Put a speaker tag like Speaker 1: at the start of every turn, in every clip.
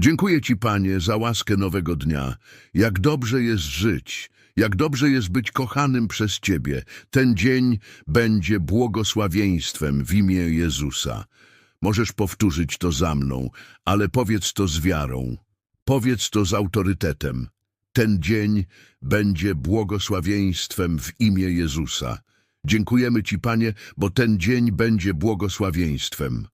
Speaker 1: Dziękuję Ci, Panie, za łaskę nowego dnia. Jak dobrze jest żyć, jak dobrze jest być kochanym przez Ciebie. Ten dzień będzie błogosławieństwem w imię Jezusa. Możesz powtórzyć to za mną, ale powiedz to z wiarą. Powiedz to z autorytetem. Ten dzień będzie błogosławieństwem w imię Jezusa. Dziękujemy Ci, Panie, bo ten dzień będzie błogosławieństwem.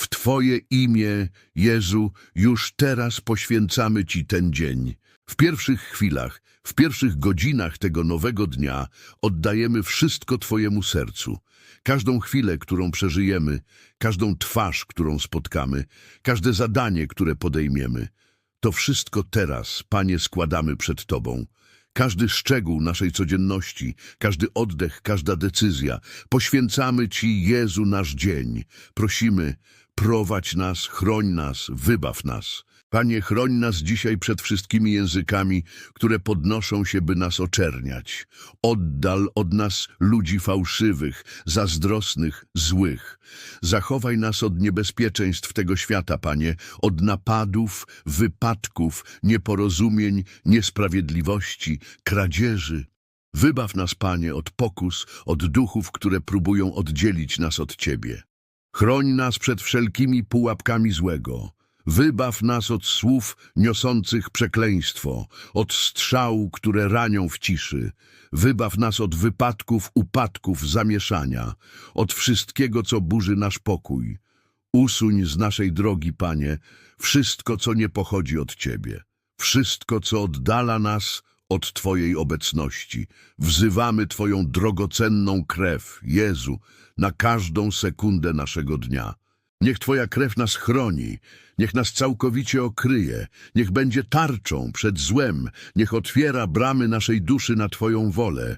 Speaker 1: W Twoje imię, Jezu, już teraz poświęcamy Ci ten dzień. W pierwszych chwilach, w pierwszych godzinach tego nowego dnia oddajemy wszystko Twojemu sercu. Każdą chwilę, którą przeżyjemy, każdą twarz, którą spotkamy, każde zadanie, które podejmiemy. To wszystko teraz, Panie, składamy przed Tobą. Każdy szczegół naszej codzienności, każdy oddech, każda decyzja. Poświęcamy Ci, Jezu, nasz dzień. Prosimy, prowadź nas, chroń nas, wybaw nas. Panie, chroń nas dzisiaj przed wszystkimi językami, które podnoszą się, by nas oczerniać. Oddal od nas ludzi fałszywych, zazdrosnych, złych. Zachowaj nas od niebezpieczeństw tego świata, Panie, od napadów, wypadków, nieporozumień, niesprawiedliwości, kradzieży. Wybaw nas, Panie, od pokus, od duchów, które próbują oddzielić nas od Ciebie. Chroń nas przed wszelkimi pułapkami złego. Wybaw nas od słów niosących przekleństwo, od strzał, które ranią w ciszy. Wybaw nas od wypadków, upadków, zamieszania, od wszystkiego, co burzy nasz pokój. Usuń z naszej drogi, Panie, wszystko, co nie pochodzi od Ciebie, wszystko, co oddala nas od Twojej obecności. Wzywamy Twoją drogocenną krew, Jezu, na każdą sekundę naszego dnia. Niech Twoja krew nas chroni, niech nas całkowicie okryje, niech będzie tarczą przed złem, niech otwiera bramy naszej duszy na Twoją wolę.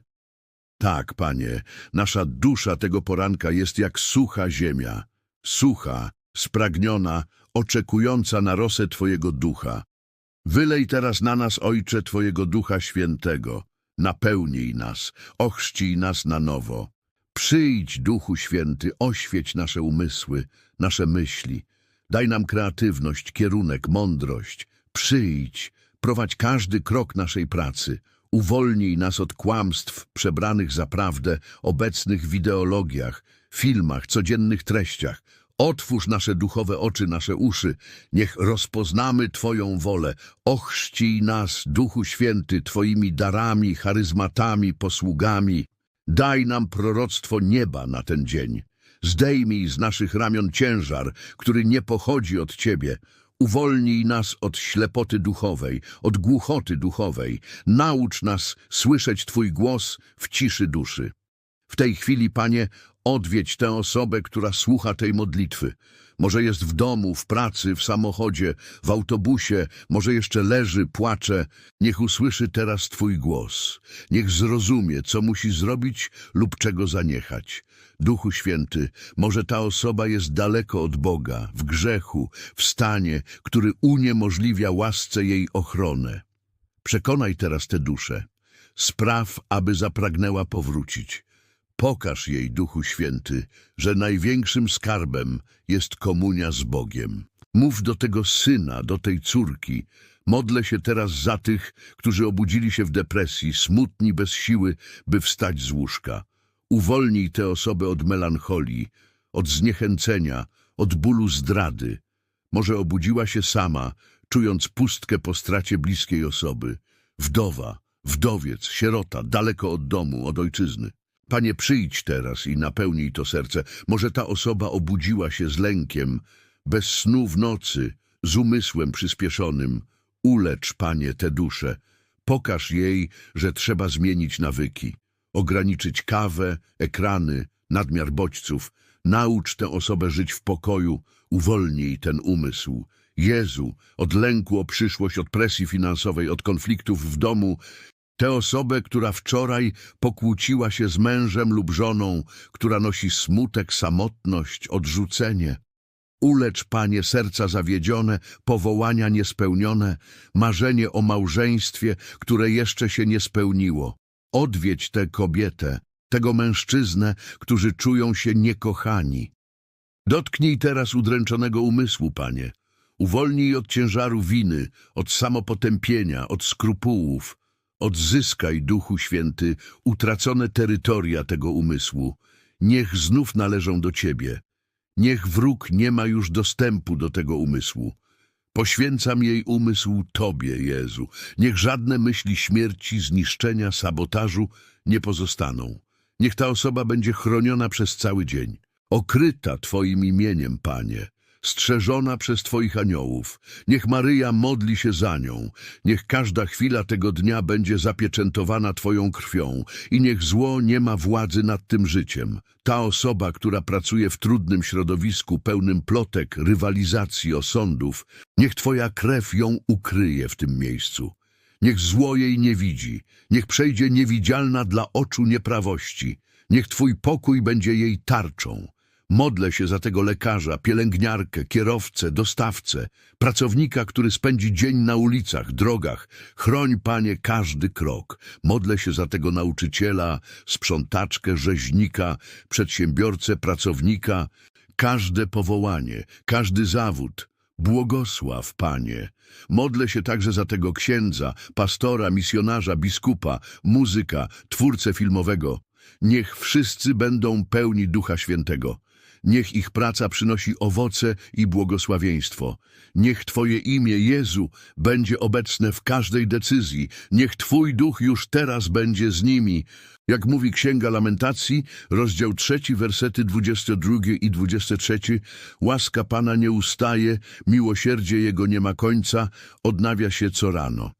Speaker 1: Tak, Panie, nasza dusza tego poranka jest jak sucha ziemia, sucha, spragniona, oczekująca na rosę Twojego ducha. Wylej teraz na nas, Ojcze, Twojego Ducha Świętego. Napełnij nas, ochrzcij nas na nowo. Przyjdź, Duchu Święty, oświeć nasze umysły, nasze myśli. Daj nam kreatywność, kierunek, mądrość. Przyjdź, prowadź każdy krok naszej pracy. Uwolnij nas od kłamstw przebranych za prawdę, obecnych w ideologiach, filmach, codziennych treściach. Otwórz nasze duchowe oczy, nasze uszy. Niech rozpoznamy Twoją wolę. Ochrzcij nas, Duchu Święty, Twoimi darami, charyzmatami, posługami. Daj nam proroctwo nieba na ten dzień. Zdejmij z naszych ramion ciężar, który nie pochodzi od Ciebie. Uwolnij nas od ślepoty duchowej, od głuchoty duchowej. Naucz nas słyszeć Twój głos w ciszy duszy. W tej chwili, Panie, odwiedź tę osobę, która słucha tej modlitwy. Może jest w domu, w pracy, w samochodzie, w autobusie, może jeszcze leży, płacze. Niech usłyszy teraz Twój głos. Niech zrozumie, co musi zrobić lub czego zaniechać. Duchu Święty, może ta osoba jest daleko od Boga, w grzechu, w stanie, który uniemożliwia łasce jej ochronę. Przekonaj teraz tę duszę. Spraw, aby zapragnęła powrócić. Pokaż jej, Duchu Święty, że największym skarbem jest komunia z Bogiem. Mów do tego syna, do tej córki. Modlę się teraz za tych, którzy obudzili się w depresji, smutni bez siły, by wstać z łóżka. Uwolnij tę osobę od melancholii, od zniechęcenia, od bólu zdrady. Może obudziła się sama, czując pustkę po stracie bliskiej osoby. Wdowa, wdowiec, sierota, daleko od domu, od ojczyzny. Panie, przyjdź teraz i napełnij to serce. Może ta osoba obudziła się z lękiem, bez snu w nocy, z umysłem przyspieszonym. Ulecz, Panie, tę duszę. Pokaż jej, że trzeba zmienić nawyki. Ograniczyć kawę, ekrany, nadmiar bodźców. Naucz tę osobę żyć w pokoju. Uwolnij ten umysł. Jezu, od lęku o przyszłość, od presji finansowej, od konfliktów w domu, Tę osobę, która wczoraj pokłóciła się z mężem lub żoną, która nosi smutek, samotność, odrzucenie. Ulecz, Panie, serca zawiedzione, powołania niespełnione, marzenie o małżeństwie, które jeszcze się nie spełniło. Odwiedź tę kobietę, tego mężczyznę, którzy czują się niekochani. Dotknij teraz udręczonego umysłu, Panie. Uwolnij od ciężaru winy, od samopotępienia, od skrupułów. Odzyskaj, Duchu Święty, utracone terytoria tego umysłu. Niech znów należą do Ciebie. Niech wróg nie ma już dostępu do tego umysłu. Poświęcam jej umysł Tobie, Jezu. Niech żadne myśli śmierci, zniszczenia, sabotażu nie pozostaną. Niech ta osoba będzie chroniona przez cały dzień, okryta Twoim imieniem, Panie, strzeżona przez Twoich aniołów. Niech Maryja modli się za nią. Niech każda chwila tego dnia będzie zapieczętowana Twoją krwią i niech zło nie ma władzy nad tym życiem. Ta osoba, która pracuje w trudnym środowisku pełnym plotek, rywalizacji, osądów, niech Twoja krew ją ukryje w tym miejscu. Niech zło jej nie widzi, niech przejdzie niewidzialna dla oczu nieprawości, niech Twój pokój będzie jej tarczą. Modlę się za tego lekarza, pielęgniarkę, kierowcę, dostawcę, pracownika, który spędzi dzień na ulicach, drogach. Chroń, Panie, każdy krok. Modlę się za tego nauczyciela, sprzątaczkę, rzeźnika, przedsiębiorcę, pracownika. Każde powołanie, każdy zawód. Błogosław, Panie. Modlę się także za tego księdza, pastora, misjonarza, biskupa, muzyka, twórcę filmowego. Niech wszyscy będą pełni Ducha Świętego. Niech ich praca przynosi owoce i błogosławieństwo. Niech Twoje imię, Jezu, będzie obecne w każdej decyzji. Niech Twój duch już teraz będzie z nimi. Jak mówi Księga Lamentacji, rozdział trzeci, wersety 22 i 23. Łaska Pana nie ustaje, miłosierdzie Jego nie ma końca, odnawia się co rano.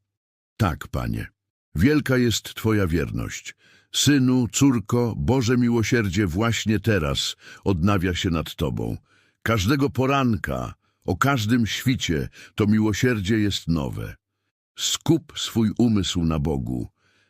Speaker 1: Tak, Panie. Wielka jest Twoja wierność. Synu, córko, Boże miłosierdzie właśnie teraz odnawia się nad Tobą. Każdego poranka, o każdym świcie, to miłosierdzie jest nowe. Skup swój umysł na Bogu.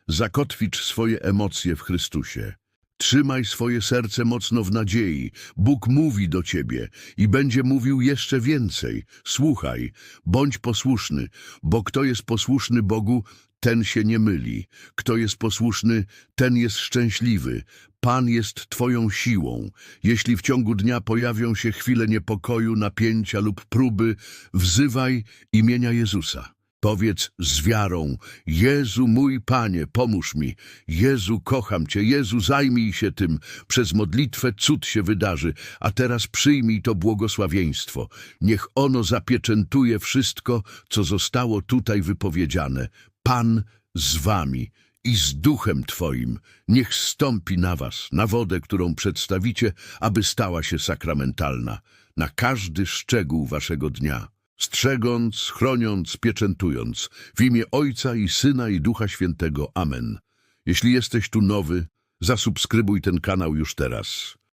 Speaker 1: Zakotwicz swoje emocje w Chrystusie. Trzymaj swoje serce mocno w nadziei. Bóg mówi do ciebie i będzie mówił jeszcze więcej. Słuchaj, bądź posłuszny, bo kto jest posłuszny Bogu, ten się nie myli. Kto jest posłuszny, ten jest szczęśliwy. Pan jest twoją siłą. Jeśli w ciągu dnia pojawią się chwile niepokoju, napięcia lub próby, wzywaj imienia Jezusa. Powiedz z wiarą, Jezu mój Panie, pomóż mi. Jezu, kocham Cię. Jezu, zajmij się tym. Przez modlitwę cud się wydarzy. A teraz przyjmij to błogosławieństwo. Niech ono zapieczętuje wszystko, co zostało tutaj wypowiedziane. Pan z Wami i z duchem Twoim. Niech stąpi na Was, na wodę, którą przedstawicie, aby stała się sakramentalna, na każdy szczegół Waszego dnia strzegąc, chroniąc, pieczętując, w imię Ojca i Syna i Ducha Świętego. Amen. Jeśli jesteś tu nowy, zasubskrybuj ten kanał już teraz.